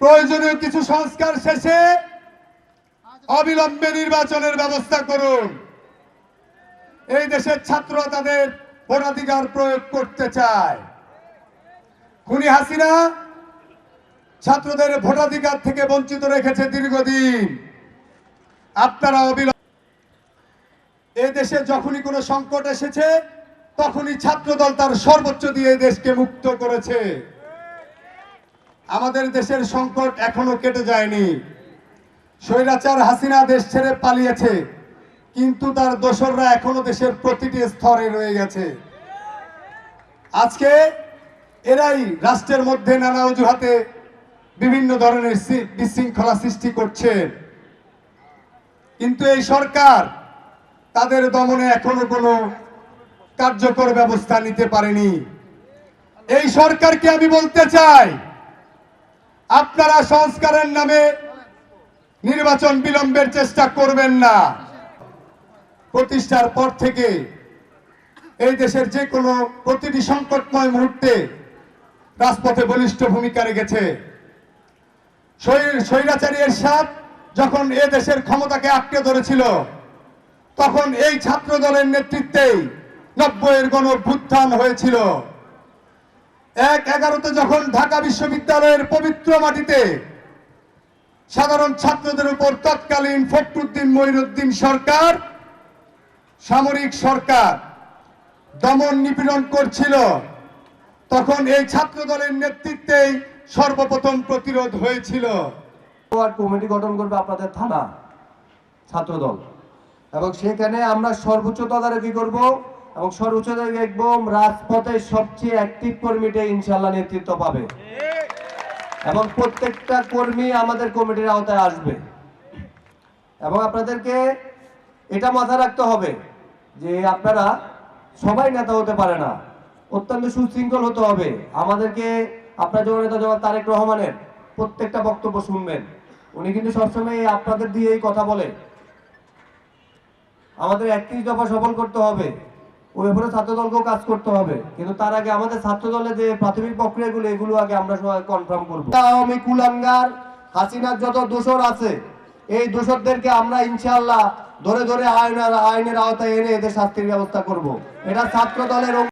প্রয়োজনীয় কিছু সংস্কার শেষে অবিলম্বে নির্বাচনের ব্যবস্থা করুন। এই দেশের ছাত্র তাদের ভোটাধিকার প্রয়োগ করতে চায়। খুনি হাসিনা ছাত্রদের ভোটাধিকার থেকে বঞ্চিত রেখেছে দীর্ঘদিন। আপনারা অবিলম্বে এই দেশে যখনই কোনো সংকট এসেছে, তখনই ছাত্রদল তার সর্বোচ্চ দিয়ে দেশকে মুক্ত করেছে। আমাদের দেশের সংকট এখনও কেটে যায়নি। স্বৈরাচার হাসিনা দেশ ছেড়ে পালিয়েছে, কিন্তু তার দোসররা এখনও দেশের প্রতিটি স্তরে রয়ে গেছে। আজকে এরাই রাষ্ট্রের মধ্যে নানা অজুহাতে বিভিন্ন ধরনের বিশৃঙ্খলা সৃষ্টি করছে। কিন্তু এই সরকার তাদের দমনে এখনও কোনো কার্যকর ব্যবস্থা নিতে পারেনি। এই সরকারকে আমি বলতে চাই আপনারা সংস্কারের নামে নির্বাচন বিলম্বের চেষ্টা করবেন না। প্রতিষ্ঠার পর থেকে এই দেশের যে কোনো প্রতিটি সংকটময় মুহূর্তে রাজপথে বলিষ্ঠ ভূমিকা রেখেছে। স্বৈ- স্বৈরাচারী এরশাদ যখন এ দেশের ক্ষমতাকে আটকে ধরেছিল, তখন এই ছাত্র দলের নেতৃত্বেই নব্বইয়ের গণ হয়েছিল। এক এগারোতে যখন ঢাকা বিশ্ববিদ্যালয়ের পবিত্র মাটিতে সাধারণ ছাত্রদের উপর তৎকালীন ফখরুদ্দিন মঈনুদ্দিন সরকার, সামরিক সরকার দমন নিপীড়ন করছিল, তখন এই ছাত্র দলের নেতৃত্বেই সর্বপ্রথম প্রতিরোধ হয়েছিল। কমিটি গঠন করবে আপনাদের থানা, ছাত্রদল। এবং সেখানে আমরা সর্বোচ্চ তদারকি করব। এবং সর্বোচ্চ তদারকি একদম রাজপথে সবচেয়ে অ্যাক্টিভ কর্মীটা ইনশাল্লাহ নেতৃত্ব পাবে। এবং প্রত্যেকটা কর্মী আমাদের কমিটির আওতায় আসবে। এবং আপনাদেরকে এটা মাথায় রাখতে হবে যে আপনারা সবাই নেতা হতে পারে না, অত্যন্ত সুশৃঙ্খল হতে হবে। আমাদেরকে আপনার যখন নেতা যেমন তারেক রহমানের প্রত্যেকটা বক্তব্য শুনবেন। উনি কিন্তু সবসময় আপনাদের দিয়েই কথা বলে। আমাদের একত্রিশ দফা সফল করতে হবে। ওই ব্যাপারে ছাত্রদলকেও কাজ করতে হবে। কিন্তু তার আগে আমাদের ছাত্রদলের যে প্রাথমিক প্রক্রিয়াগুলো, এগুলো আগে আমরা সবাই কনফার্ম করব। আওয়ামী কুলাঙ্গার, হাসিনার যত দোষর আছে, এই দোষরদেরকে আমরা ইনশাল্লাহ ধরে ধরে আইনের আইনের আওতায় এনে এদের শাস্তির ব্যবস্থা করব। এটা ছাত্র দলের